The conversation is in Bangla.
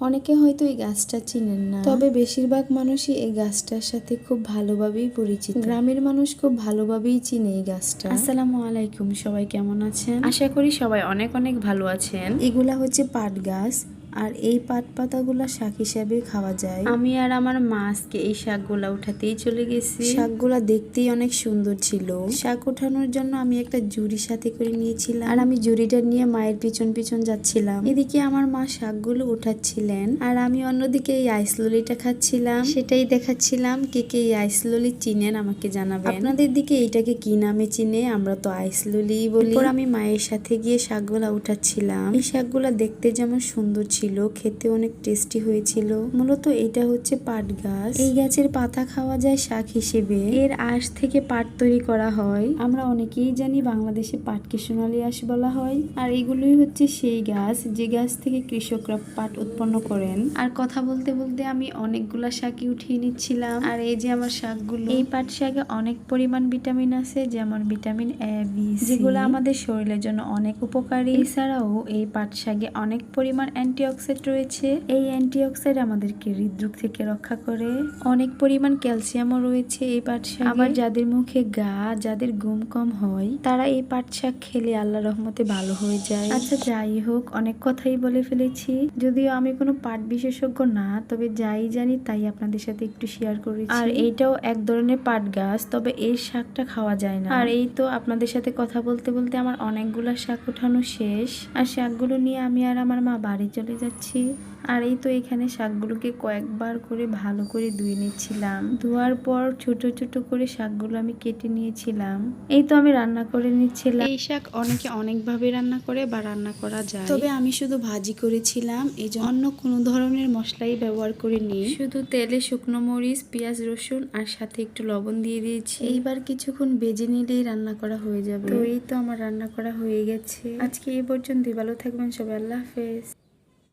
অনেকে হয়তো এই গাছটা চিনেন না। তবে বেশিরভাগ মানুষই এই গাছটার সাথে খুব ভালোভাবেই পরিচিত। গ্রামের মানুষ খুব ভালোভাবেই চিনে এই গাছটা। আসসালামু আলাইকুম সবাই কেমন আছেন? আশা করি সবাই অনেক অনেক ভালো আছেন। এগুলা হচ্ছে পাট গাছ। আর এই পাট পাতাগুলো শাক হিসাবে খাওয়া যায়। আমি আর আমার মা আজকে এই শাকগুলা উঠাতেই চলে গেছি। শাকগুলা দেখতেই অনেক সুন্দর ছিল। শাক ওঠানোর জন্য আমি একটা জুড়ি সাথে করে নিয়েছিলাম। আর আমি জুড়িটা নিয়ে মায়ের পিছন পিছন যাচ্ছিলাম। এদিকে আমার মা শাকগুলো উঠাচ্ছিলেন। আর আমি অন্যদিকে এই আইসললিটা খাচ্ছিলাম। সেটাই দেখাচ্ছিলাম কে কে এই আইসললি চিনেন আমাকে জানাবেন। আপনাদের দিকে এইটাকে কি নামে চিনে? আমরা তো আইসললি বলি। আমি মায়ের সাথে গিয়ে শাকগুলা উঠাচ্ছিলাম। এই শাকগুলা দেখতে যেমন সুন্দর ছিল খেতে অনেক টেস্টি হয়েছিল। মূলত এটা হচ্ছে পাট গাছ। এই গাছের পাতা খাওয়া যায় শাক হিসেবে। এর আঁশ থেকে পাট তৈরি করা হয়। আমরা অনেকেই জানি বাংলাদেশে পাটকে সোনালী আঁশ বলা হয়। আর এগুলোই হচ্ছে সেই গাছ যে গাছ থেকে কৃষকরা পাট উৎপন্ন করেন। আর কথা বলতে বলতে আমি অনেকগুলা শাকই উঠিয়ে নিচ্ছিলাম। আর এই যে আমার শাকগুলো, এই পাট শাকে অনেক পরিমাণ ভিটামিন আছে, যেমন ভিটামিন এ বি যেগুলো আমাদের শরীরের জন্য অনেক উপকারী। এছাড়াও এই পাট শাকে অনেক পরিমাণ অ্যান্টিঅক্সিডেন্ট রয়েছে। এই অ্যান্টিঅক্সিডেন্ট আমাদেরকে হৃদরোগ থেকে রক্ষা করে। অনেক পরিমাণ ক্যালসিয়ামও রয়েছে এই পাট শাক। আবার যাদের মুখে গা, যাদের ঘুম কম হয়, তারা এই পাট শাক খেলে আল্লাহ রহমতে ভালো হয়ে যায়। আচ্ছা যাই হোক, অনেক কথাই বলে ফেলেছি। যদিও আমি কোনো পাট বিশেষজ্ঞ না, তবে যাই জানি তাই আপনাদের সাথে একটু শেয়ার করেছি। আর এইটাও এক ধরনের পাট গাছ, তবে এই শাকটা খাওয়া যায় না। আর এই তো আপনাদের সাথে কথা বলতে বলতে আমার অনেকগুলা শাক উঠানো শেষ। আর শাকগুলো নিয়ে আমি আর আমার মা বাড়ি চলে যাচ্ছি। আর এই তো এখানে শাকগুলোকে কয়েকবার করে ভালো করে ধুয়ে নিচ্ছিলাম। ধোয়ার পর ছোট ছোট করে শাকগুলো আমি কেটে নিয়েছিলাম। এই তো আমি রান্না করে নিচ্ছিলাম। এই শাক অনেকে অনেকভাবে রান্না করে বা রান্না করা যায়। তবে আমি শুধু ভাজি করেছিলাম এই জন্য অন্য কোনো ধরনের মশলাই ব্যবহার করিনি। শুধু তেলে শুকনো মরিচ পেঁয়াজ রসুন আর সাথে একটু লবণ দিয়ে দিয়েছি। এইবার কিছুক্ষণ বেজে নিলেই রান্না করা হয়ে যাবে। তো এই তো আমার রান্না করা হয়ে গেছে। আজকে এই পর্যন্ত ভালো থাকবেন সবাই। আল্লাহ হাফেজ।